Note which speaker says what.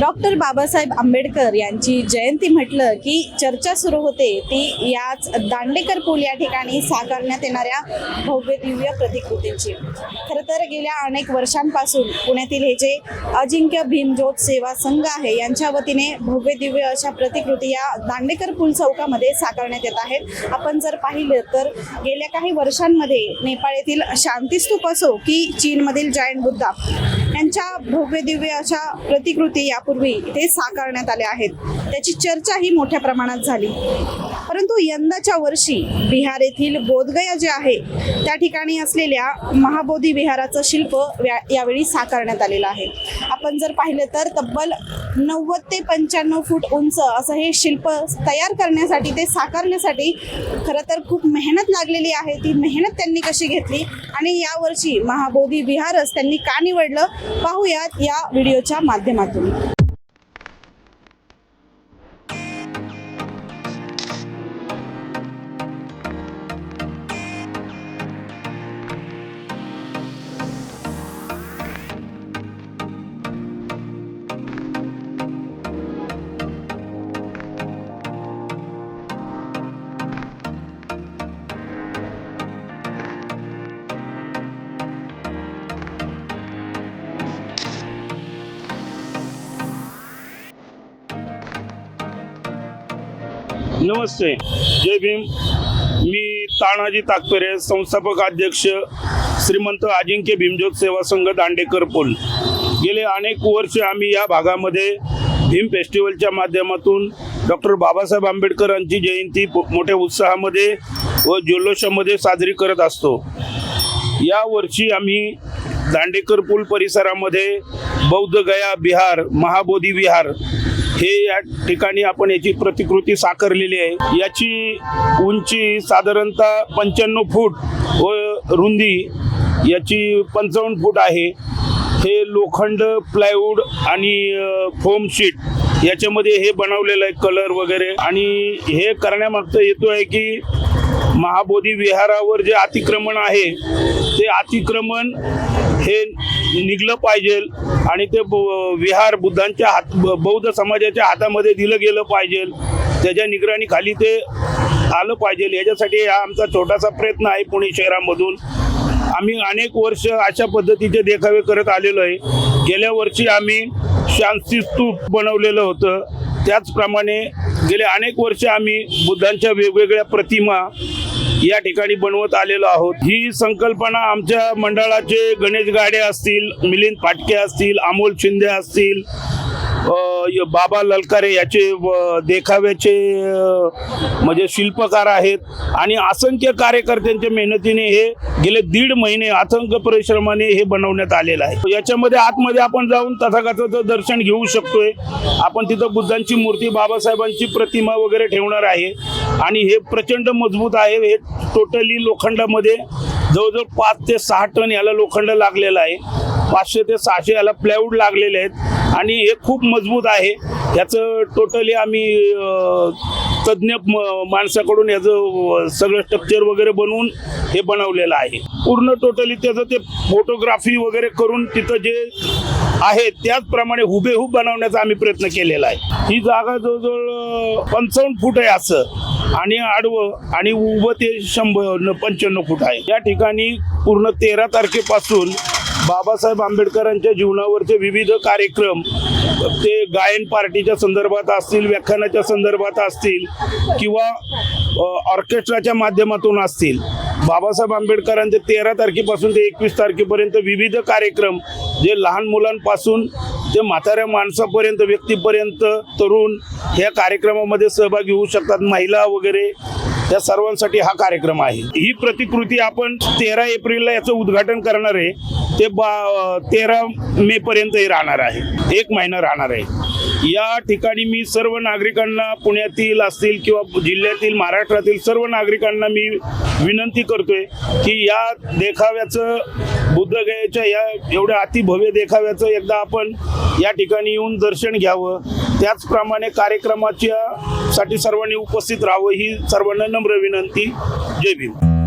Speaker 1: Doctor Babasaheb Ambedkar यांची जयंती म्हटलं की चर्चा सुरू होते ती याच दांडेकर पूल या ठिकाणी साकारण्यात येणाऱ्या भव्य दिव्य प्रतिकृतींची. खरं तर गेल्या अनेक वर्षांपासून पुण्यातील हे जे अजिंक्य भीमज्योत सेवा संघ आहे यांच्या वतीने भव्य दिव्य अशा प्रतिकृती या दांडेकर पूल चौकामध्ये साकारण्यात येत आहेत. आपण जर पाहिलं तर गेल्या काही वर्षांमध्ये नेपाळ येथील शांतीस्तूप असो की चीनमधील जायंट बुद्धा यांच्या भव्य दिव्य अशा प्रतिकृती यापूर्वी इथे साकारण्यात आल्या आहेत. त्याची चर्चाही मोठ्या प्रमाणात झाली. परंतु यंदाच्या वर्षी बिहार येथील बोधगया जे आहे त्या ठिकाणी असलेल्या महाबोधी विहाराचं शिल्प व्या- यावेळी साकारण्यात आलेलं आहे. आपण जर पाहिलं तर तब्बल नव्वद ते पंच्याण्णव फूट उंच असं हे शिल्प तयार करण्यासाठी ते साकारण्यासाठी खरं तर खूप मेहनत लागलेली आहे. ती मेहनत त्यांनी कशी घेतली आणि यावर्षी महाबोधी विहारच त्यांनी का निवडलं? पाहूयात या व्हिडिओच्या माध्यमातून.
Speaker 2: नमस्ते जय भीम. मी तानाजी ताकपेरे संस्थापक अध्यक्ष श्रीमंत अजिंक्य भीमज्योत सेवा संघ दांडेकर पोल. गेले अनेक वर्ष आम्ही या भागामध्ये भीम फेस्टिवलच्या माध्यमातून डॉक्टर बाबासाहेब आंबेडकरांची जयंती मोठ्या उत्साहामध्ये व जल्लोषामध्ये साजरी करत असतो. या वर्षी आम्ही दांडेकर पूल परिसरामध्ये बौद्ध गया बिहार महाबोधी विहार हे या ठिकाणी आपण याची प्रतिकृती साकारलेली आहे. याची उंची साधारणतः पंच्याण्णव फूट व रुंदी याची पंचावन्न फूट आहे. हे लोखंड प्लायवूड आणि फोम शीट याच्यामध्ये हे बनवलेलं आहे कलर वगैरे. आणि हे करण्यामागचं येतो आहे की महाबोधी विहारावर जे अतिक्रमण आहे ते अतिक्रमण हे निघलं पाहिजे आणि ते ब- विहार बुद्धांच्या हात बौद्ध समाजाच्या हातामध्ये दिलं गेलं पाहिजे. त्याच्या निगराणीखाली ते आलं पाहिजे. याच्यासाठी हा आमचा छोटासा प्रयत्न आहे पुणे शहरामधून. आम्ही अनेक वर्ष अशा पद्धतीचे देखावे करत आलेलो आहे. गेल्या वर्षी आम्ही शांती स्तूप बनवलेलं होतं. त्याचप्रमाणे गेले अनेक वर्ष आम्ही बुद्धांच्या वेगवेगळ्या प्रतिमा या ठिकाणी बनवत आलेलो आहोत. ही संकल्पना आमच्या मंडळाचे गणेश गाडे असतील मिलिंद फाटके असतील अमोल शिंदे असतील बाबा ललकारे याचे देखाव्याचे म्हणजे शिल्पकार आहेत. आणि असंख्य कार्यकर्त्यांच्या मेहनतीने हे गेले दीड महिने असंख्य परिश्रमाने हे बनवण्यात आलेलं आहे. याच्यामध्ये आतमध्ये आपण जाऊन तथागताचं दर्शन घेऊ शकतोय. आपण तिथं बुद्धांची मूर्ती बाबासाहेबांची प्रतिमा वगैरे ठेवणार आहे. आणि हे प्रचंड मजबूत आहे. हे टोटली लोखंडामध्ये जवळजवळ पाच ते सहा टन याला लोखंड लागलेलं आहे. पाचशे ते सहाशे याला प्लायवूड लागलेले आहेत. आणि हे खूप मजबूत आहे. याचं टोटली आम्ही तज्ज्ञ म- माणसाकडून याचं सगळं स्ट्रक्चर वगैरे बनवून हे बनवलेलं आहे. पूर्ण टोटली त्याचं ते फोटोग्राफी वगैरे करून तिथं जे आहे त्याचप्रमाणे हुबेहूब बनवण्याचा आम्ही प्रयत्न केलेला आहे. ही जागा जवळजवळ पंचावन्न फूट आहे असं. आणि आडवं आणि उभं ते शंभर पंच्याण्णव फूट आहे. या ठिकाणी पूर्ण तेरा तारखेपासून बाबासाहेब आंबेडकरांच्या जीवनावरचे विविध कार्यक्रम ते गायन पार्टीच्या संदर्भात असतील व्याख्यानाच्या संदर्भात असतील किंवा ऑर्केस्ट्राच्या माध्यमातून असतील. बाबासाहेब आंबेडकरांचे तेरा तारखेपासून ते एकवीस तारखेपर्यंत विविध कार्यक्रम जे लहान मुलांपासून ते म्हाताऱ्या माणसापर्यंत व्यक्तीपर्यंत तरुण ह्या कार्यक्रमामध्ये सहभागी होऊ शकतात. महिला वगैरे या सर्वांसाठी हा कार्यक्रम आहे. ही प्रतिकृती आपण तेरा एप्रिलला याचं उद्घाटन करणार आहे. ते बा तेरा मे पर्यंतही राहणार आहे. एक महिना राहणार आहे. या ठिकाणी मी सर्व नागरिकांना पुण्यातील असतील किंवा जिल्ह्यातील महाराष्ट्रातील सर्व नागरिकांना मी विनंती करतोय की या देखाव्याचं बुद्धगयाच्या या एवढ्या अतिभव्य देखाव्याचं एकदा आपण या ठिकाणी येऊन दर्शन घ्यावं. त्याचप्रमाणे कार्यक्रमाच्या साठी सर्वांनी उपस्थित राहावं ही सर्वांना नम्र विनंती. जय भीम.